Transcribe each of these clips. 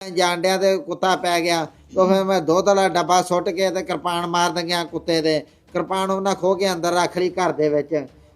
ਜਾਂਡਿਆਂ ਤੇ ਕੁੱਤਾ ਪੈ ਗਿਆ ਤਾਂ ਫਿਰ ਮੈਂ ਦੁੱਧ ਵਾਲਾ ਡੱਬਾ ਸੁੱਟ ਕੇ ਤੇ ਕਿਰਪਾਨ ਮਾਰ ਦੰਗਿਆ ਕੁੱਤੇ ਦੇ। ਕਿਰਪਾਨ ਉਹਨਾਂ ਖੋ ਕੇ ਅੰਦਰ ਰੱਖ ਲਈ ਘਰ ਦੇ ਵਿੱਚ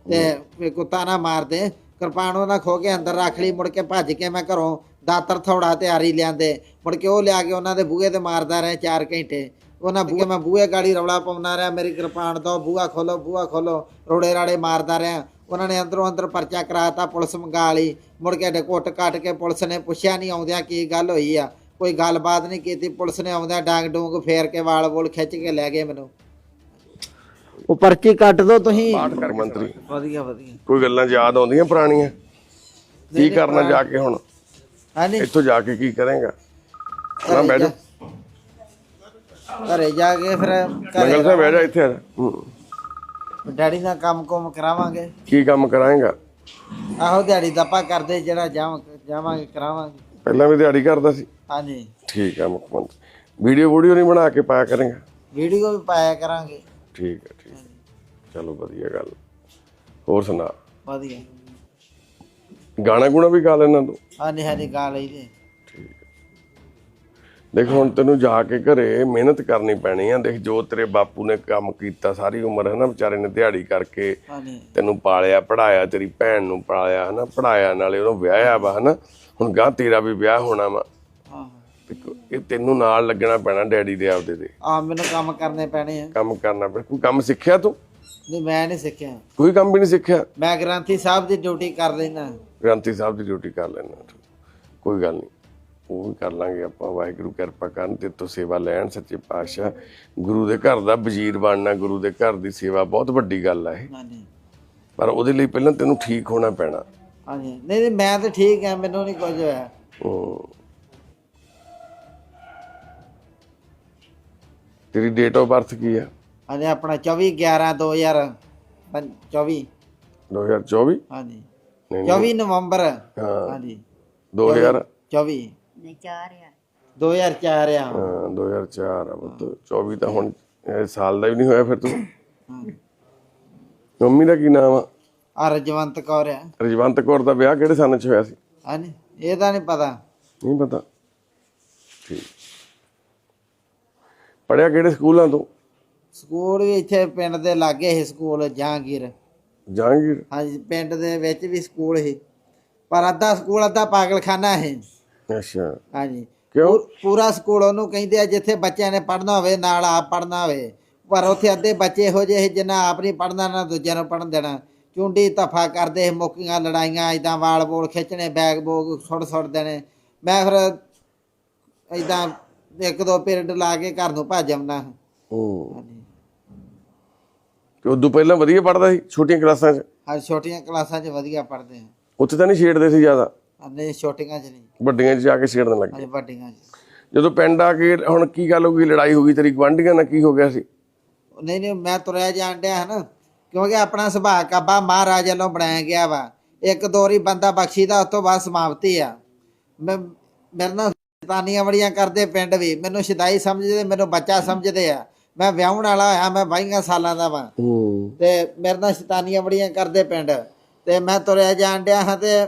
ਤੇ ਵੀ ਕੁੱਤਾ ਨਾ ਮਾਰ ਦੇ। ਕਿਰਪਾਨ ਉਹਨਾਂ ਖੋ ਕੇ ਅੰਦਰ ਰੱਖ ਲਈ, ਮੁੜ ਕੇ ਭੱਜ ਕੇ ਮੈਂ ਘਰੋਂ ਦਾਤਰ ਥੋੜਾ ਤਿਆਰੀ ਲਿਆਂਦੇ। ਮੁੜ ਕੇ ਉਹ ਲਿਆ ਕੇ ਉਹਨਾਂ ਦੇ ਬੂਹੇ ਤੇ ਮਾਰਦਾ ਰਿਹਾ 4 ਘੰਟੇ। ਉਹਨਾਂ ਬੂਹੇ ਮੈਂ ਬੂਹੇ ਗਾੜੀ ਰੌਲਾ ਪਾਉਂਦਾ ਰਿਹਾ ਮੇਰੀ ਕਿਰਪਾਨ ਦੋ ਬੂਹਾ ਖੋਲੋ ਬੂਹਾ ਖੋਲੋ ਰੋੜੇ ਰਾੜੇ ਮਾਰਦਾ ਰਿਹਾ। ਉਹਨਾਂ ਨੇ ਅੰਦਰੋਂ ਅੰਦਰ ਪਰਚਾ ਕਰਾਤਾ ਪੁਲਿਸ ਮੰਗਾ ਲਈ। ਮੁੜ ਕੇ ਡੇ ਕੁੱਟ ਕੱਟ ਕੇ ਪੁਲਿਸ ਨੇ ਪੁੱਛਿਆ ਨਹੀਂ ਆਉਂਦਿਆਂ ਕੀ ਗੱਲ ਹੋਈ ਆ। ਕੋਈ ਗੱਲਬਾਤ ਨਹੀਂ ਕੀਤੀ ਪੁਲਿਸ ਨੇ ਆਉਂਦਿਆਂ ਡਾਂਗ ਡੂੰਗ ਫੇਰ ਕੇ ਵਾਲ ਵੋਲ ਖਿੱਚ ਕੇ ਲੈ ਗਏ ਮੈਨੂੰ। ਉਹ ਪਰਚੀ ਕੱਟ ਦੋ ਤੁਸੀਂ। ਮੰਤਰੀ। ਵਧੀਆ ਵਧੀਆ। ਕੋਈ ਗੱਲਾਂ ਯਾਦ ਆਉਂਦੀਆਂ ਪੁਰਾਣੀਆਂ? ਕੀ ਕਰਨਾ ਜਾ ਕੇ ਹੁਣ? ਹਾਂਜੀ। ਇੱਥੋਂ ਜਾ ਕੇ ਕੀ ਕਰੇਗਾ? ਨਾ ਜਾ। ਘਰੇ ਜਾ ਕੇ ਫਿਰ ਮੰਗਲ ਸਾਹਿਬ ਬਹਿ ਜਾ ਇੱਥੇ ਆ ਜਾ। ਹੂੰ। ਡੈਡੀ ਨਾਲ ਕੰਮ ਕੁਮ ਕਰਾਵਾਂਗੇ। ਕੀ ਕੰਮ ਕਰਾਏਗਾ? ਆਹੋ ਦਿਹਾੜੀ ਦੱਪਾ ਕਰਦੇ ਜਿਹੜਾ ਜਾਵਾਂ ਜਾਵਾਂਗੇ ਕਰਾਵਾਂਗੇ। ਪਹਿਲਾਂ ਵੀ ਦਿਹਾੜੀ ਕਰਦਾ ਸੀ? ਹਾਂਜੀ। ਠੀਕ ਆ ਮੁੱਖ ਮੰਤਰੀ ਵੀਡੀਓ ਵੀਡੀਓ ਨਹੀਂ ਬਣਾ ਕੇ ਪਾਇਆ ਕਰੇਗਾ? ਵੀਡੀਓ ਵੀ ਪਾਇਆ ਕਰਾਂਗੇ। ਠੀਕ ਹੈ ਠੀਕ ਹੈ। ਚਲੋ ਵਧੀਆ ਗੱਲ। ਹੋਰ ਸੁਣਾ? ਵਧੀਆ। ਗਾਣਾ ਗੁਣਾ ਵੀ ਗਾ ਲੈਣਾ ਤੂੰ? ਹਾਂਜੀ ਹਾਂਜੀ ਗਾ ਲਈ ਜੀ ਦੇਖ ਹੁਣ ਤੈਨੂੰ ਜਾ ਕੇ ਘਰੇ ਮਿਹਨਤ ਕਰਨੀ ਪੈਣੀ ਆ। ਦੇਖ ਜੋ ਤੇਰੇ ਬਾਪੂ ਨੇ ਕੰਮ ਕੀਤਾ ਸਾਰੀ ਉਮਰ ਹੈ ਨਾ ਵਿਚਾਰੇ ਨੇ ਦਿਹਾੜੀ ਕਰਕੇ ਤੈਨੂੰ ਪਾਲਿਆ ਪੜਾਇਆ ਤੇਰੀ ਭੈਣ ਨੂੰ ਪਾਲਿਆ ਹਨਾ ਪੜਾਇਆ ਨਾਲੇ ਉਹਨੂੰ ਵਿਆਹਿਆ ਵਾ ਹਨਾ। ਹੁਣ ਗਾਂ ਤੇਰਾ ਵੀ ਵਿਆਹ ਹੋਣਾ ਵਾ। ਇਹ ਤੈਨੂੰ ਨਾਲ ਲੱਗਣਾ ਪੈਣਾ ਡੈਡੀ ਦੇ ਆਪਦੇ ਦੇ ਆ ਮੈਨੂੰ ਕੰਮ ਕਰਨੇ ਪੈਣੇ ਆ। ਕੰਮ ਕਰਨਾ ਪੈਣਾ। ਕੋਈ ਕੰਮ ਸਿੱਖਿਆ ਤੂੰ? ਨਹੀਂ ਮੈਂ ਨਹੀਂ ਸਿੱਖਿਆ। ਕੋਈ ਕੰਮ ਵੀ ਨਹੀਂ ਸਿੱਖਿਆ? ਮੈਂ ਗ੍ਰੰਥੀ ਸਾਹਿਬ ਦੀ ਡਿਊਟੀ ਕਰ ਲੈਣਾ ਗ੍ਰੰਥੀ ਸਾਹਿਬ ਦੀ ਡਿਊਟੀ ਕਰ ਲੈਣਾ ਕੋਈ ਗੱਲ ਨਹੀਂ। ਉਹ ਵੀ ਕਰ ਲਾਂਗੇ ਆਪਾਂ ਵਾਹਿਗੁਰੂ ਕਿਰਪਾ ਕਰਨ ਤੇ ਤੋਂ ਸੇਵਾ ਲੈਣ ਸੱਚੇ ਪਾਤਸ਼ਾਹ। ਗੁਰੂ ਦੇ ਘਰ ਦਾ ਵਜ਼ੀਰ ਬਣਨਾ ਗੁਰੂ ਦੇ ਘਰ ਦੀ ਸੇਵਾ ਬਹੁਤ ਵੱਡੀ ਗੱਲ ਆ ਇਹ। ਹਾਂਜੀ। ਪਰ ਉਹਦੇ ਲਈ ਪਹਿਲਾਂ ਤੈਨੂੰ ਠੀਕ ਹੋਣਾ ਪੈਣਾ। ਹਾਂਜੀ। ਨਹੀਂ ਨਹੀਂ ਮੈਂ ਤਾਂ ਠੀਕ ਆ ਮੈਨੂੰ ਨਹੀਂ ਕੁਝ ਹੋਇਆ। ਤੇਰੀ ਡੇਟ ਆਫ ਬਰਥ ਕੀ ਆ? ਹਾਂਜੀ ਆਪਣਾ 24 11 2024 2024 ਹਾਂਜੀ। ਨਹੀਂ 24 ਨਵੰਬਰ। ਹਾਂ। ਹਾਂਜੀ। 2000 24 ਨਹੀਂ ਚਾਰ ਆ। 2004 ਆ। ਹਾਂ 2004 ਆ ਪੁੱਤ। 24 ਤਾਂ ਹੁਣ ਇਹ ਸਾਲ ਦਾ ਵੀ ਨਹੀਂ ਹੋਇਆ ਫਿਰ ਤੂੰ। ਮੰਮੀ ਦਾ ਕੀ ਨਾਮ ਆ? ਆ ਰਜਵੰਤ ਕੌਰ ਆ। ਰਜਵੰਤ ਕੌਰ ਦਾ ਵਿਆਹ ਕਿਹੜੇ ਸਾਲ ਚ ਹੋਇਆ ਸੀ? ਹਾਂਜੀ ਇਹਦਾ ਨਹੀਂ ਪਤਾ। ਨਹੀਂ ਪਤਾ। ਠੀਕ। ਪੜਿਆ ਕਿਹੜੇ ਸਕੂਲਾਂ ਤੋਂ? ਸਕੂਲ ਵੀ ਇੱਥੇ ਪਿੰਡ ਦੇ ਲਾਗੇ ਸੀ ਸਕੂਲ ਜਹਾਂਗੀਰ। ਜਹਾਂਗੀਰ? ਹਾਂਜੀ ਪਿੰਡ ਦੇ ਵਿੱਚ ਵੀ ਸਕੂਲ ਸੀ। ਪਰ ਅੱਧਾ ਸਕੂਲ ਅੱਧਾ ਪਾਗਲਖਾਨਾ ਹੈ ਅੱਛਾ। ਹਾਂਜੀ। ਕਿਉਂ? ਪੂ- ਪੂਰਾ ਸਕੂਲ ਉਹਨੂੰ ਕਹਿੰਦੇ ਆ ਜਿੱਥੇ ਬੱਚਿਆਂ ਨੇ ਪੜ੍ਹਨਾ ਹੋਵੇ ਨਾਲ ਆਪ ਪੜ੍ਹਨਾ ਹੋਵੇ। ਪਰ ਉੱਥੇ ਅੱਧੇ ਬੱਚੇ ਇਹੋ ਜਿਹੇ ਸੀ ਜਿਨ੍ਹਾਂ ਆਪ ਨਹੀਂ ਪੜ੍ਹਨਾ ਨਾ ਦੂਜਿਆਂ ਨੂੰ ਪੜ੍ਹਨ ਦੇਣਾ। ਚੁੰਡੀ ਧਫਾ ਕਰਦੇ ਸੀ, ਮੁੱਕੀਆਂ ਲੜਾਈਆਂ ਇਦਾਂ ਵਾਲ ਬੋਲ ਖਿੱਚਣੇ ਬੈਗ ਬੋਗ ਸੁੱਟ ਸੁੱਟ ਦੇਣੇ। ਮੈਂ ਫਿਰ ਇਦਾਂ ਇੱਕ ਦੋ ਪੀਰੀਅਡ ਲਾ ਕੇ ਘਰ ਨੂੰ ਭੱਜ ਆਉਂਦਾ ਹੂੰ। ਤੇ ਉਦੋਂ ਪਹਿਲਾਂ ਵਧੀਆ ਪੜਦਾ ਸੀ ਛੋਟੀਆਂ ਕਲਾਸਾਂ 'ਚ? ਹਾਂ ਛੋਟੀਆਂ ਕਲਾਸਾਂ 'ਚ ਵਧੀਆ ਪੜ੍ਹਦੇ ਆ ਉੱਥੇ ਤਾਂ ਨਹੀਂ ਛੇੜਦੇ ਸੀ ਜ਼ਿਆਦਾ। ਨਹੀਂ ਛੋਟੀਆਂ 'ਚ ਨਹੀਂ। ਵੱਡੀਆਂ 'ਚ ਜਾ ਕੇ ਛੇੜਨ ਲੱਗੇ ਹਾਂਜੀ ਵੱਡੀਆਂ 'ਚ। ਜਦੋਂ ਪਿੰਡ ਆ ਕੇ ਹੁਣ ਕੀ ਗੱਲ ਹੋ ਗਈ? ਲੜਾਈ ਹੋ ਗਈ ਤੇਰੀ? ਗਵਾਂਢੀਆਂ ਨਾਲ ਕੀ ਹੋ ਗਿਆ ਸੀ? ਨਹੀਂ ਨਹੀਂ ਮੈਂ ਤੁਰਿਆ ਜਾਣ ਡਿਆ ਹਨ ਕਿਉਂਕਿ ਆਪਣਾ ਸੁਭਾਅ ਕਾਬਾ ਮਹਾਰਾਜ ਵੱਲੋਂ ਬਣਾਇਆ ਗਿਆ ਵਾ। ਇੱਕ ਦੋਰੀ ਬੰਦਾ ਬਖਸ਼ੀ ਦਾ ਉਸ ਤੋਂ ਬਾਅਦ ਸਮਾਪਤੀ ਆ। ਮੈਂ ਮੇਰੇ ਨਾਲ ਸ਼ੈਤਾਨੀਆਂ ਬੜੀਆਂ ਕਰਦੇ ਪਿੰਡ ਵੀ। ਮੈਨੂੰ ਸ਼ਿਦਾਈ ਸਮਝਦੇ ਮੈਨੂੰ ਬੱਚਾ ਸਮਝਦੇ ਆ। ਮੈਂ ਵਿਆਹਣ ਵਾਲਾ ਹੋਇਆ ਮੈਂ 22 ਸਾਲਾਂ ਦਾ ਵਾਂ। ਤੇ ਮੇਰੇ ਨਾਲ ਸ਼ੈਤਾਨੀਆਂ ਬੜੀਆਂ ਕਰਦੇ ਪਿੰਡ। ਤੇ ਮੈਂ ਤੁਰਿਆ ਜਾਣ ਡਿਆ ਹਾਂ ਤੇ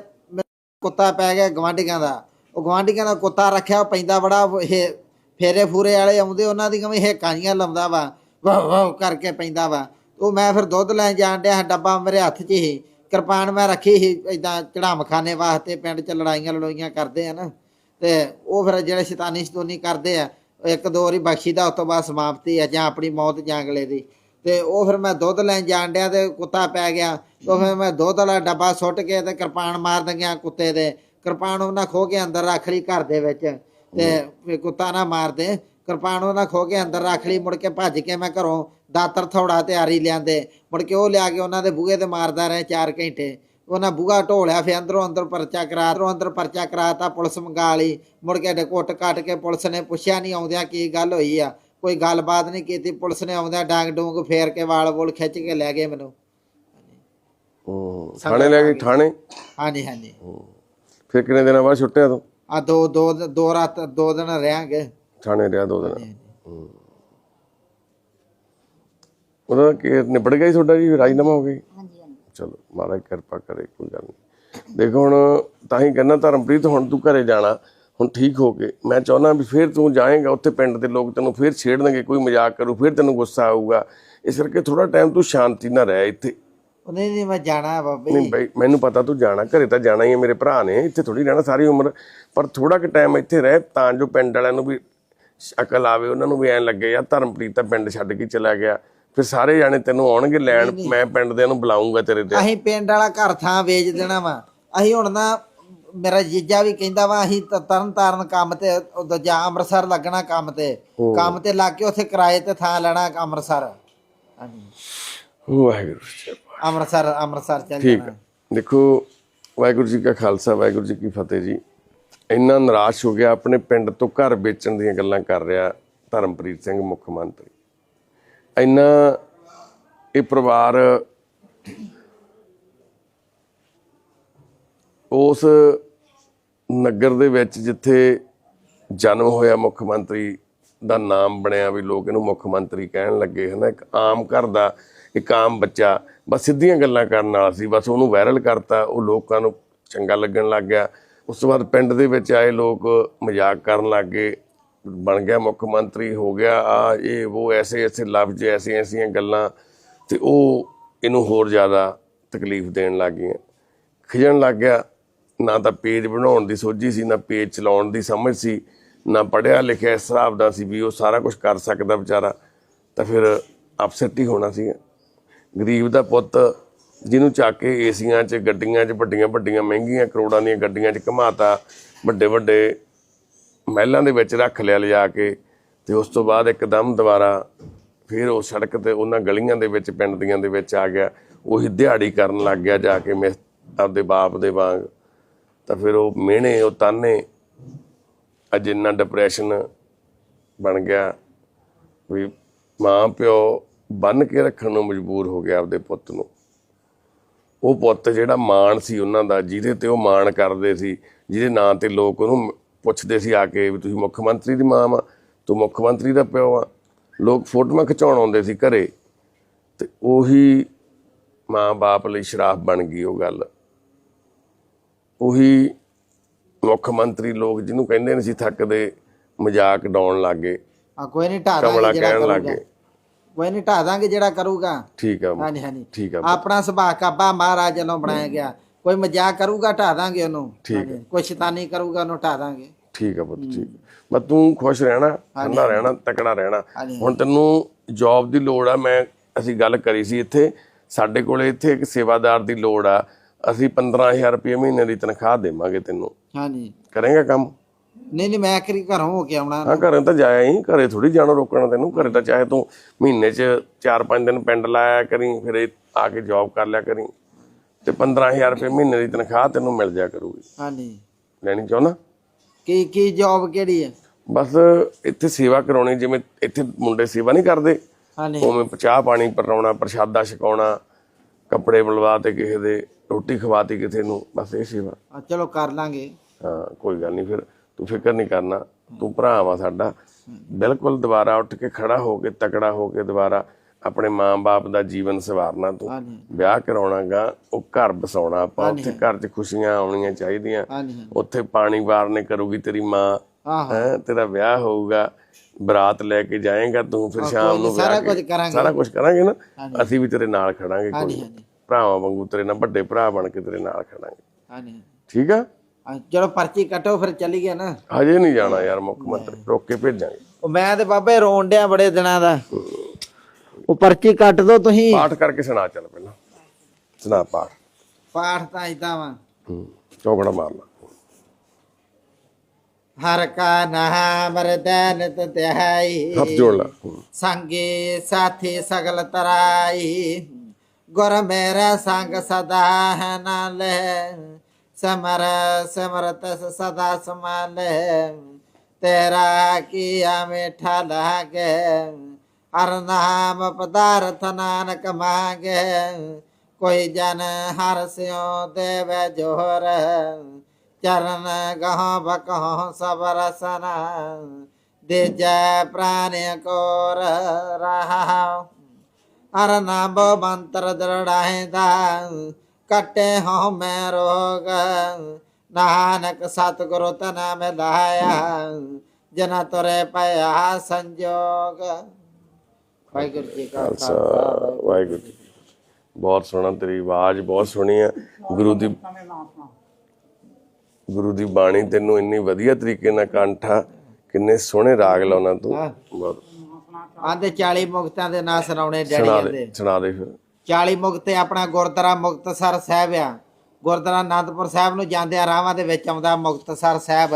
ਕੁੱਤਾ ਪੈ ਗਿਆ ਗਵਾਂਢੀਆਂ ਦਾ। ਉਹ ਗਵਾਂਢੀਆਂ ਦਾ ਕੁੱਤਾ ਰੱਖਿਆ ਪੈਂਦਾ ਬੜਾ ਇਹ ਫੇਰੇ ਫੂਰੇ ਵਾਲੇ ਆਉਂਦੇ, ਉਹਨਾਂ ਦੀਆਂ ਵੀ ਹੇਕਾਂ ਲਾਉਂਦਾ ਵਾ, ਵਾਹ ਵਾਹ ਕਰਕੇ ਪੈਂਦਾ ਵਾ। ਉਹ ਮੈਂ ਫਿਰ ਦੁੱਧ ਲੈਣ ਜਾਣ ਡਿਆ, ਡੱਬਾ ਮੇਰੇ ਹੱਥ 'ਚ ਹੀ ਕਿਰਪਾਨ ਮੈਂ ਰੱਖੀ ਸੀ ਇਦਾਂ ਚੜਾਮਖਾਨੇ ਵਾਸਤੇ ਪਿੰਡ 'ਚ ਲੜਾਈਆਂ ਲੜੋਈਆਂ ਕਰਦੇ ਆ ਨਾ। ਤੇ ਉਹ ਫਿਰ ਜਿਹੜੇ ਸ਼ੈਤਾਨੀ ਸ਼ਤੂਨੀ ਕਰਦੇ ਆ ਇੱਕ ਦੋ ਵਾਰੀ ਬਖਸ਼ੀ ਦਾ ਉਸ ਤੋਂ ਬਾਅਦ ਸਮਾਪਤੀ ਆ ਜਾਂ ਆਪਣੀ ਮੌਤ ਜਾਂ ਅਗਲੇ ਦੀ। ਤੇ ਉਹ ਫਿਰ ਮੈਂ ਦੁੱਧ ਲੈਣ ਜਾਣ ਡਿਆ ਤੇ ਕੁੱਤਾ ਪੈ ਗਿਆ। ਉਹ ਫਿਰ ਮੈਂ ਦੁੱਧ ਵਾਲਾ ਡੱਬਾ ਸੁੱਟ ਕੇ ਤੇ ਕਿਰਪਾਨ ਮਾਰ ਦੰਗਿਆ ਕੁੱਤੇ ਦੇ। ਕਿਰਪਾਨ ਉਹਨਾਂ ਖੋ ਕੇ ਅੰਦਰ ਰੱਖ ਲਈ ਘਰ ਦੇ ਵਿੱਚ ਤੇ ਕੁੱਤਾ ਨਾ ਮਾਰ ਦੇ। ਕਿਰਪਾਨ ਉਹਨਾਂ ਖੋ ਕੇ ਅੰਦਰ ਰੱਖ ਲਈ, ਮੁੜ ਕੇ ਭੱਜ ਕੇ ਮੈਂ ਘਰੋਂ ਦਾਤਰ ਥੋੜਾ ਤਿਆਰੀ ਲਿਆਂਦੇ। ਮੁੜ ਕੇ ਉਹ ਲਿਆ ਕੇ ਉਹਨਾਂ ਦੇ ਬੂਹੇ ਤੇ ਮਾਰਦਾ ਰਿਹਾ 4 ਘੰਟੇ। ਉਹਨਾਂ ਬੂਹਾ ਢੋਲਿਆ, ਫਿਰ ਅੰਦਰੋਂ ਅੰਦਰ ਪਰਚਾ ਕਰਾ ਅੰਦਰੋਂ ਅੰਦਰ ਪਰਚਾ ਕਰਾਤਾ ਪੁਲਿਸ ਮੰਗਾ ਲਈ। ਮੁੜ ਕੇ ਡੇ ਕੁੱਟ ਕੱਟ ਕੇ ਪੁਲਿਸ ਨੇ ਪੁੱਛਿਆ ਨਹੀਂ ਆਉਂਦਿਆਂ ਕੀ ਗੱਲ ਹੋਈ ਆ। ਕੋਈ ਗੱਲਬਾਤ ਨਹੀਂ ਕੀਤੀ ਪੁਲਿਸ ਨੇ ਆਉਂਦਿਆਂ ਡਾਂਗ ਡੂੰਗ ਫੇਰ ਕੇ ਵਾਲ ਵੋਲ ਖਿੱਚ ਕੇ ਲੈ ਗਏ ਮੈਨੂੰ। ਹੂੰ ਥਾਣੇ ਲੈ ਗਏ ਥਾਣੇ। ਹਾਂਜੀ ਹਾਂਜੀ। ਫਿਰ ਕਿੰਨੇ ਦਿਨਾਂ ਬਾਅਦ ਛੁੱਟਿਆ ਤੂੰ? ਆ ਦੋ ਦੋ ਦੋ ਰਾਤ ਦੋ ਦਿਨ ਰਹਾਂਗੇ। ਥਾਣੇ ਰਿਹਾ ਦੋ ਦਿਨ। ਹੂੰ। ਉਹਦਾ ਕੀ ਨਿਬੜ ਗਿਆ ਤੁਹਾਡਾ ਜੀ ਰਾਜਨਾਮਾ ਹੋ ਗਈ ਹਾਂਜੀ ਹਾਂਜੀ। ਚਲੋ ਮਹਾਰਾਜ ਕਿਰਪਾ ਕਰੇ ਕੋਈ ਗੱਲ ਨਹੀਂ। ਦੇਖੋ ਹੁਣ ਤਾਂ ਹੀ ਕਹਿੰਦਾ ਧਰਮਪ੍ਰੀਤ ਹੁਣ ਤੂੰ ਘਰੇ ਜਾਣਾ। ਹੁਣ ਠੀਕ ਹੋ ਕੇ ਮੈਂ ਚਾਹੁੰਦਾ ਵੀ ਫਿਰ ਤੂੰ ਜਾਏਗਾ ਉੱਥੇ ਪਿੰਡ ਦੇ ਲੋਕ ਤੈਨੂੰ ਫਿਰ ਛੇੜਨਗੇ ਕੋਈ ਮਜ਼ਾਕ ਕਰੂ ਫਿਰ ਤੈਨੂੰ ਗੁੱਸਾ ਆਊਗਾ। ਇਸ ਕਰਕੇ ਥੋੜਾ ਟਾਈਮ ਤੂੰ ਸ਼ਾਂਤੀ ਨਾਲ ਰਹਿ ਇੱਥੇ। ਨਹੀਂ ਨਹੀਂ ਮੈਂ ਜਾਣਾ ਬਾਬੇ ਨਹੀਂ ਬਈ ਮੈਨੂੰ ਪਤਾ ਤੂੰ ਜਾਣਾ ਘਰੇ ਤਾਂ ਜਾਣਾ ਹੀ ਹੈ ਮੇਰੇ ਭਰਾ ਨੇ ਇੱਥੇ ਥੋੜੀ ਰਹਿਣਾ ਸਾਰੀ ਉਮਰ। ਪਰ ਥੋੜਾ ਕਿ ਟਾਈਮ ਇੱਥੇ ਰਹਿ ਤਾਂ ਜੋ ਪਿੰਡ ਵਾਲਿਆਂ ਨੂੰ ਵੀ ਅਕਲ ਆਵੇ ਉਹਨਾਂ ਨੂੰ ਵੀ ਐਂ ਲੱਗੇ ਯਾਰ ਧਰਮਪ੍ਰੀਤ ਤਾਂ ਪਿੰਡ ਛੱਡ ਕੇ ਚਲਾ ਗਿਆ। ਫਿਰ ਸਾਰੇ ਜਾਣੇ ਤੈਨੂੰ ਆਉਣਗੇ ਲੈਣ ਮੈਂ ਪਿੰਡ ਦੇ ਨੂੰ ਬੁਲਾਉਂਗਾ ਤੇਰੇ ਤੇ। ਅਸੀਂ ਪਿੰਡ ਵਾਲਾ ਘਰ ਥਾਂ ਵੇਚ ਦੇਣਾ ਵਾ। ਅਸੀਂ ਹੁਣ ਨਾ ਮੇਰਾ ਜੀਜਾ ਵੀ ਕਹਿੰਦਾ ਵਾ ਅਸੀਂ ਤਾਂ ਤਰਨ ਤਾਰਨ ਕੰਮ ਤੇ ਉਹ ਦੂਜਾ ਅੰਮ੍ਰਿਤਸਰ ਲੱਗਣਾ ਕੰਮ ਤੇ। ਕੰਮ ਤੇ ਲੱਗ ਕੇ ਉੱਥੇ ਕਿਰਾਏ ਤੇ ਥਾਂ ਲੈਣਾ ਅੰਮ੍ਰਿਤਸਰ। ਹਾਂਜੀ। ਵਾਹਿਗੁਰੂ ਜੀ ਅੰਮ੍ਰਿਤਸਰ ਅੰਮ੍ਰਿਤਸਰ ਚੱਲ ਠੀਕ ਜਾਣਾ। ਹੈ। ਦੇਖੋ ਵਾਹਿਗੁਰੂ ਜੀ ਕਾ ਖਾਲਸਾ ਵਾਹਿਗੁਰੂ ਜੀ ਕੀ ਫਤਿਹ ਜੀ। ਇੰਨਾ ਨਿਰਾਸ਼ ਹੋ ਗਿਆ ਆਪਣੇ ਪਿੰਡ ਤੋਂ ਘਰ ਵੇਚਣ ਦੀਆਂ ਗੱਲਾਂ ਕਰ ਰਿਹਾ ਧਰਮਪ੍ਰੀਤ ਸਿੰਘ ਮੁੱਖ ਮੰਤਰੀ। ਇੰਨਾ ਇਹ ਪਰਿਵਾਰ ਉਸ ਨਗਰ ਦੇ ਵਿੱਚ ਜਿੱਥੇ ਜਨਮ ਹੋਇਆ ਮੁੱਖ ਮੰਤਰੀ ਦਾ ਨਾਮ ਬਣਿਆ ਵੀ ਲੋਕ ਇਹਨੂੰ ਮੁੱਖ ਮੰਤਰੀ ਕਹਿਣ ਲੱਗੇ, ਹਨਾ? ਇੱਕ ਆਮ ਘਰ ਦਾ, ਇੱਕ ਆਮ ਬੱਚਾ, ਬਸ ਸਿੱਧੀਆਂ ਗੱਲਾਂ ਕਰਨ ਵਾਲਾ ਸੀ, ਬਸ ਉਹਨੂੰ ਵਾਇਰਲ ਕਰਤਾ, ਉਹ ਲੋਕਾਂ ਨੂੰ ਚੰਗਾ ਲੱਗਣ ਲੱਗ ਗਿਆ। ਉਸ ਤੋਂ ਬਾਅਦ ਪਿੰਡ ਦੇ ਵਿੱਚ ਆਏ ਲੋਕ ਮਜ਼ਾਕ ਕਰਨ ਲੱਗ ਗਏ, ਬਣ ਗਿਆ ਮੁੱਖ ਮੰਤਰੀ, ਹੋ ਗਿਆ ਆ, ਇਹ ਉਹ ਐਸੇ ਐਸੇ, ਲਫ਼ਜ਼ ਐਸੇ ਐਸੀਆਂ ਗੱਲਾਂ ਤੇ ਉਹ ਇਹਨੂੰ ਹੋਰ ਜ਼ਿਆਦਾ ਤਕਲੀਫ ਦੇਣ ਲੱਗ ਗਈਆਂ। ਖਿਜਣ ਲੱਗ ਗਿਆ ਨਾ ਤਾਂ ਪੇਜ ਬਣਾਉਣ ਦੀ ਸੋਝੀ ਸੀ, ਨਾ ਪੇਜ ਚਲਾਉਣ ਦੀ ਸਮਝ ਸੀ, ਨਾ ਪੜਿਆ ਲਿਖਿਆ ਇਸ ਹਿਸਾਬ ਦਾ ਸੀ ਵੀ ਉਹ ਸਾਰਾ ਕੁਝ ਕਰ ਸਕਦਾ ਵਿਚਾਰਾ। ਤਾਂ ਫਿਰ ਅਪਸੈਟ ਹੀ ਹੋਣਾ ਸੀ। ਗਰੀਬ ਦਾ ਪੁੱਤ ਜਿਹਨੂੰ ਚੱਕ ਕੇ ਏਸੀਆਂ 'ਚ, ਗੱਡੀਆਂ 'ਚ, ਵੱਡੀਆਂ ਵੱਡੀਆਂ, ਮਹਿੰਗੀਆਂ ਕਰੋੜਾਂ ਦੀਆਂ ਗੱਡੀਆਂ 'ਚ ਘਮਾਤਾ, ਵੱਡੇ ਵੱਡੇ ਮਹਿਲਾਂ ਦੇ ਵਿੱਚ ਰੱਖ ਲਿਆ ਲਿਜਾ ਕੇ ਤੇ ਉਸ ਤੋਂ ਬਾਅਦ ਇੱਕਦਮ ਦੁਬਾਰਾ ਫਿਰ ਉਹ ਸੜਕ ਤੇ ਉਹਨਾਂ ਗਲੀਆਂ ਦੇ ਵਿੱਚ, ਪਿੰਡ ਦੀਆਂ ਦੇ ਵਿੱਚ ਆ ਗਿਆ। ਉਹੀ ਦਿਹਾੜੀ ਕਰਨ ਲੱਗ ਗਿਆ ਜਾ ਕੇ ਮਿਸ ਆਪਦੇ ਬਾਪ ਦੇ ਵਾਂਗ। ਤਾਂ ਫਿਰ ਉਹ ਮਿਹਣੇ, ਉਹ ਤਾਨੇ ਅੱਜ ਇੰਨਾ ਡਿਪਰੈਸ਼ਨ ਬਣ ਗਿਆ ਵੀ ਮਾਂ ਪਿਓ ਬੰਨ ਕੇ ਰੱਖਣ ਨੂੰ ਮਜਬੂਰ ਹੋ ਗਿਆ ਆਪਦੇ ਪੁੱਤ ਨੂੰ। ਉਹ ਪੁੱਤ ਜਿਹੜਾ ਮਾਣ ਸੀ ਉਹਨਾਂ ਦਾ, ਜਿਹਦੇ ਤੇ ਉਹ ਮਾਣ ਕਰਦੇ ਸੀ, ਜਿਹਦੇ ਨਾਂ ਤੇ ਲੋਕ ਉਹਨੂੰ ਪੁੱਛਦੇ ਸੀ ਆ ਕੇ ਵੀ ਤੁਸੀਂ ਮੁੱਖ ਮੰਤਰੀ ਦੀ ਮਾਂ ਵਾ, ਤੂੰ ਮੁੱਖ ਮੰਤਰੀ ਦਾ ਪਿਓ ਆ ਲੋਕ ਫੋਟੋਆਂ ਖਿਚਾਉਣ ਆਉਂਦੇ ਸੀ ਘਰੇ ਤੇ ਉਹੀ ਮਾਂ ਬਾਪ ਲਈ ਸ਼ਰਾਫ ਬਣ ਗਈ ਉਹ ਗੱਲ। ਉਹੀ ਮੁੱਖ ਮੰਤਰੀ ਲੋਕ ਜਿਹਨੂੰ ਕਹਿੰਦੇ ਨਹੀਂ ਸੀ ਥੱਕਦੇ ਮਜ਼ਾਕ ਡਾਉਣ ਲੱਗੇ ਆ ਕੋਈ ਨਹੀਂ ਢਾ ਕਮਲਾ ਦਾਂਗੇ ਜਿਹੜਾ ਕਹਿਣ ਕਰੂਗਾ। ਲੱਗੇ। ਕੋਈ ਨਹੀਂ ਢਾ ਦਾਂਗੇ ਜਿਹੜਾ ਕਰੂਗਾ। ਠੀਕ ਆ ਹਾਂਜੀ ਹਾਂਜੀ। ਠੀਕ ਆ। ਆਪਣਾ ਸੁਭਾਅ ਕਾਬਾ ਮਹਾਰਾਜ ਵੱਲੋਂ ਬਣਾਇਆ ਗਿਆ। ਕੋਈ ਮਜ਼ਾਕ ਕਰੂਗਾ ਢਾ ਦਾਂਗੇ ਉਹਨੂੰ। ਠੀਕ ਹਾਂਜੀ, ਕੋਈ ਸ਼ੈਤਾਨੀ ਕਰੂਗਾ ਉਹਨੂੰ ਢਾ ਦਾਂਗੇ। ਠੀਕ ਆ ਪੁੱਤ ਠੀਕ ਮੈਂ ਤੂੰ ਖੁਸ਼ ਰਹਿਣਾ ਠੰਡਾ ਰਹਿਣਾ ਤਕੜਾ ਰਹਿਣਾ। ਹਾਂਜੀ। ਹੁਣ ਤੈਨੂੰ ਜੌਬ ਦੀ ਲੋੜ ਆ ਮੈਂ ਅਸੀਂ ਗੱਲ ਕਰੀ ਸੀ ਇੱਥੇ ਸਾਡੇ ਕੋਲੇ ਇੱਥੇ ਇੱਕ ਸੇਵਾਦਾਰ ਦੀ ਲੋੜ ਆ। ਅਸੀਂ 15000 ਰੁਪਏ ਮਹੀਨੇ ਦੀ ਤਨਖਾਹ ਦੇਵਾਂਗੇ ਤੈਨੂੰ। ਹਾਂਜੀ। ਕਰੇਗਾ ਕੰਮ? ਨਹੀਂ ਨਹੀਂ ਮੈਂ ਕਰੀ ਘਰੋਂ ਹੋ ਕੇ ਆਉਣਾ। ਹਾਂ ਘਰੇ ਤਾਂ ਜਾਇਆ ਹੀ ਘਰੇ ਥੋੜੀ ਜਾਣਾ ਰੋਕਣਾ ਤੈਨੂੰ। ਘਰੇ ਤਾਂ ਚਾਹੇ ਤੂੰ ਮਹੀਨੇ 'ਚ 4-5 ਦਿਨ ਪਿੰਡ ਲਾਇਆ ਕਰੀ ਫਿਰ ਆ ਕੇ ਜੌਬ ਕਰ ਲਿਆ ਕਰੀ। ਤੇ 15000 ਰੁਪਏ ਮਹੀਨੇ ਦੀ ਤਨਖਾਹ ਤੈਨੂੰ ਮਿਲ ਜਾ ਕਰੂਗੀ। ਹਾਂਜੀ। ਲੈਣੀ ਚਾਹੁੰਦਾ? ਕੀ ਕੀ ਜੌਬ ਕਿਹੜੀ ਹੈ ਬਸ ਇੱਥੇ ਸੇਵਾ ਕਰਾਉਣੀ ਜਿਵੇਂ ਇੱਥੇ ਮੁੰਡੇ ਸੇਵਾ ਨਹੀਂ ਕਰਦੇ। ਹਾਂਜੀ। ਉਵੇਂ ਚਾਹ ਪਾਣੀ ਪਰਾਉਣਾ ਪ੍ਰਸ਼ਾਦਾ ਛਕਾਉਣਾ ਕੱਪੜੇ ਬਲਵਾ ਤੇ ਕਿਸੇ ਦੇ ਰੋਟੀ ਖਵਾਤੀ ਕਿਸੇ ਨੂੰ ਬਸ ਇਹ ਸੇਵਾ ਆ, ਚਲੋ ਕਰ ਲਾਂਗੇ। ਹਾਂ ਕੋਈ ਗੱਲ ਨਹੀਂ ਫਿਰ ਤੂੰ ਫਿਕਰ ਨਹੀਂ ਕਰਨਾ ਤੂੰ ਭਰਾ ਵਾ ਸਾਡਾ। ਬਿਲਕੁਲ ਦੁਬਾਰਾ ਉੱਠ ਕੇ ਖੜਾ ਹੋ ਕੇ ਤਕੜਾ ਹੋ ਕੇ ਦੁਬਾਰਾ ਆਪਣੇ ਮਾਂ-ਬਾਪ ਦਾ ਜੀਵਨ ਸਵਾਰਨਾ ਤੂੰ। ਵਿਆਹ ਕਰਾਉਣਾਗਾ ਉਹ ਘਰ ਬਸਾਉਣਾ ਆਪਾਂ ਉੱਥੇ ਘਰ 'ਚ ਖੁਸ਼ੀਆਂ ਆਉਣੀਆਂ ਚਾਹੀਦੀਆਂ। ਉੱਥੇ ਪਾਣੀ ਵਾਰਨੇ ਕਰੂਗੀ ਤੇਰੀ ਮਾਂ। ਹੈ ਤੇਰਾ ਵਿਆਹ ਹੋਊਗਾ। ਬਰਾਤ ਲੈ ਕੇ ਜਾਏਗਾ ਤੂੰ ਫਿਰ ਸ਼ਾਮ ਨੂੰ ਸਾਰਾ ਕੁਝ ਕਰਾਂਗੇ। ਸਾਰਾ ਕੁਝ ਕਰਾਂਗੇ ਨਾ। ਅਸੀਂ ਵੀ ਤੇਰੇ ਨਾਲ ਖੜਾਂਗੇ ਕੋਈ ਹਾਂਜੀ ਨੀ। ਹਾਂਜੀ। ਭਰਾਵਾਂ ਵਾਂਗੂ ਤੇਰੇ ਨਾਲ ਵੱਡੇ ਭਰਾ ਬਣ ਕੇ ਤੇਰੇ ਨਾਲ ਖੜਾਂਗੇ। ਹਾਂਜੀ ਠੀਕ ਆ? ਆ, ਚਲੋ ਪਰਚੀ ਕੱਟੋ ਫਿਰ ਚੱਲੀ ਗਿਆ ਨਾ। ਹਜੇ ਨਹੀਂ ਜਾਣਾ ਯਾਰ ਮੁੱਖ ਮੰਤਰੀ ਰੋਕ ਕੇ ਭੇਜਾਂਗੇ। ਉਹ ਮੈਂ ਤੇ ਬਾਬੇ ਰੋਣ ਡਿਆ ਬੜੇ ਦਿਨਾਂ ਦਾ। ਉਹ ਪਰਚੀ ਕੱਟ ਦੋ ਤੁਸੀਂ। ਪਾਠ ਕਰਕੇ ਸੁਣਾ ਚੱਲ ਪਹਿਲਾਂ। ਸੁਣਾ ਪਾਠ। ਪਾਠ ਤਾਂ ਇਦਾਂ ਵਾ। ਹੂੰ ਚੌਕੜਾ ਮਾਰ ਲਾ ਹਰ ਕਾ ਨਾਮ ਰਦਨ ਤਿਹਾਈ ਹੱਥ ਜੋੜ ਲਾ ਹੂੰ। ਸੰਗੇ ਸਾਥੀ ਸਗਲ ਤਰਾਈ ਗੁਰ ਮੇਰਾ ਸੰਗ ਸਦਾ ਹੈ ਨਾਲੇ ਸਮਰ ਸਮਰਤ ਸਦਾ ਸਮਾਲੇ ਤੇਰਾ ਕੀਆ ਮਿਠਾ ਲਾਗੇ ਹਰ ਨਾਮ ਪਦਾਰਥ ਨਾਨਕ ਮਾਂਗੇ ਕੋਈ ਚਰਨ ਗਹ ਬਕਹ ਸਭ ਰਸਨਾ। ਦੇ ਜੈ ਪ੍ਰਾਨ ਕੋਰ ਰਹਾ ਹਰ ਨਾਮ ਮੰਤਰ ਦਰੜਾਇਦਾ ਕਟੇ ਹਉ ਮੈਂ ਰੋਗ। ਨਾਨਕ ਸਤਿਗੁਰੂ ਤਨ ਮਿਲਾਇਆ। ਜਨਾ ਤੁਰੇ ਪਿਆ ਸੰਜੋਗ। ਵਾਹਿਗੁਰੂ ਜੀ ਕਾ ਖਾਲਸਾ ਵਾਹਿਗੁਰੂ। ਬਹੁਤ ਸੋਹਣਾ ਤੇਰੀ ਆਵਾਜ਼ ਬਹੁਤ ਸੋਹਣੀ ਆ। ਗੁਰੂ ਦੀ ਗੁਰੂ ਦੀ ਬਾਣੀ ਤੈਨੂੰ ਇੰਨੀ ਵਧੀਆ ਤਰੀਕੇ ਨਾਲ ਕੰਠਾ ਕਿੰਨੇ ਸੋਹਣੇ ਰਾਗ ਲਾਉਣਾ ਤੂੰ। ਬਹੁਤ। ਆਂਦੇ 40 ਮੁਕਤਾਂ ਦੇ ਨਾਂ ਸੁਣਾਉਣੇ ਡੈਡੀ ਸੁਣਾ ਦੇ ਦੇ। ਸੁਣਾ ਦੇ ਫਿਰ। 40 ਮੁਕਤੇ ਆਪਣਾ ਗੁਰਦੁਆਰਾ ਮੁਕਤਸਰ ਸਾਹਿਬ ਆ। ਗੁਰਦੁਆਰਾ ਆਨੰਦਪੁਰ ਸਾਹਿਬ ਨੂੰ ਜਾਂਦੇ ਆ ਰਾਵਾਂ ਦੇ ਵਿੱਚ ਆਉਂਦਾ ਮੁਕਤਸਰ ਸਾਹਿਬ।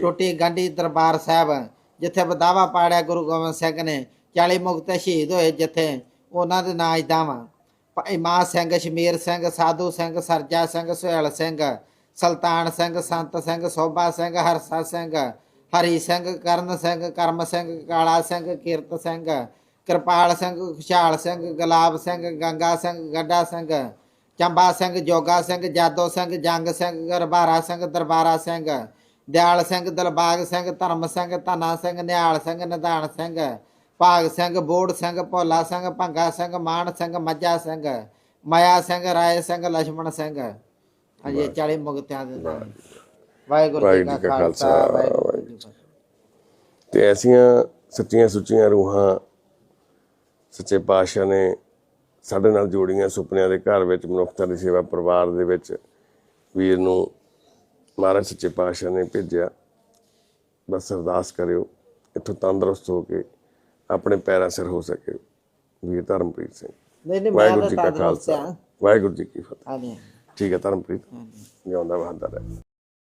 ਟੁੱਟੀ ਗੰਢੀ ਦਰਬਾਰ ਸਾਹਿਬ ਜਿੱਥੇ ਬਦਾਵਾ ਪਾੜਿਆ ਗੁਰੂ ਗੋਬਿੰਦ ਸਿੰਘ ਨੇ। 40 ਮੁਕਤੇ ਸ਼ਹੀਦ ਹੋਏ ਜਿੱਥੇ ਉਹਨਾਂ ਦੇ ਨਾਂ ਇਦਾਂ ਵਾ। ਭਾਈ ਮਾਂ ਸਿੰਘ ਸ਼ਮੀਰ ਸਿੰਘ ਸਾਧੂ ਸਿੰਘ ਸਰਜਾ ਸਿੰਘ ਸੁਹੇਲ ਸਿੰਘ ਸਲਤਾਨ ਸਿੰਘ, ਸੰਤ ਸਿੰਘ, ਸੋਭਾ ਸਿੰਘ, ਹਰਸਾ ਸਿੰਘ, ਹਰੀ ਸਿੰਘ, ਕਰਨ ਸਿੰਘ, ਕਰਮ ਸਿੰਘ, ਕਾਲਾ ਸਿੰਘ, ਕੀਰਤ ਸਿੰਘ, ਕਿਰਪਾਲ ਸਿੰਘ ਖੁਸ਼ਾਲ ਸਿੰਘ, ਗੁਲਾਬ ਸਿੰਘ, ਗੰਗਾ ਸਿੰਘ, ਗੱਡਾ ਸਿੰਘ, ਚੰਬਾ ਸਿੰਘ, ਜੋਗਾ ਸਿੰਘ, ਜਾਦੋ ਸਿੰਘ, ਜੰਗ ਸਿੰਘ ਗਰਬਾਰਾ ਸਿੰਘ, ਦਰਬਾਰਾ ਸਿੰਘ, ਦਿਆਲ ਸਿੰਘ, ਦਲਬਾਗ ਸਿੰਘ, ਧਰਮ ਸਿੰਘ, ਧਨਾ ਸਿੰਘ, ਨਿਹਾਲ ਸਿੰਘ, ਨਿਧਾਨ ਸਿੰਘ, ਭਾਗ ਸਿੰਘ, ਬੋੜ ਸਿੰਘ, ਭੋਲਾ ਸਿੰਘ, ਭੰਗਾ ਸਿੰਘ, ਮਾਨ ਸਿੰਘ ਮੱਜਾ ਸਿੰਘ, ਮਾਇਆ ਸਿੰਘ, ਰਾਏ ਸਿੰਘ, ਲਛਮਣ ਸਿੰਘ। ਹਾਂਜੀ ਇਹ 40 ਮੁਕਤਿਆਂ ਦੇ ਨਾਮ ਵਾਹਿਗੁਰੂ ਜੀ ਕਾ ਖਾਲਸਾ ਵਾਹਿਗੁਰੂ ਜੀ ਕੀ ਫਤਿਹ। ਤੇ ਐਸੀਆਂ ਸੱਚੀਆਂ ਸੁੱਚੀਆਂ ਰੂਹਾਂ ਸੱਚੇ ਪਾਤਸ਼ਾਹ ਨੇ ਸਾਡੇ ਨਾਲ ਜੋੜੀਆਂ ਸੁਪਨਿਆਂ ਦੇ ਘਰ ਵਿੱਚ ਮਨੁੱਖਤਾ ਦੀ ਸੇਵਾ ਪਰਿਵਾਰ ਦੇ ਵਿੱਚ ਵੀਰ ਨੂੰ ਮਹਾਰਾਜ ਸੱਚੇ ਪਾਤਸ਼ਾਹ ਨੇ ਭੇਜਿਆ। ਬਸ ਅਰਦਾਸ ਕਰਿਓ ਇੱਥੋਂ ਤੰਦਰੁਸਤ ਹੋ ਕੇ ਆਪਣੇ ਪੈਰਾਂ ਸਿਰ ਹੋ ਸਕੇ। ਵੀਰ ਧਰਮਪ੍ਰੀਤ ਸਿੰਘ। ਨਹੀਂ ਨਹੀਂ ਮੈਂ ਵਾਹਿਗੁਰੂ ਤਾਂ ਜੀ ਕਾ ਤੰਦਰੁਸਤ ਖਾਲਸਾ। ਵਾਹਿਗੁਰੂ ਜੀ ਕੀ ਫਤਿਹ। ਹਾਂਜੀ। ਠੀਕ ਹੈ ਧਰਮਪ੍ਰੀਤ ਜਿਉਂਦਾ ਬਹਾਦਰ ਹੈ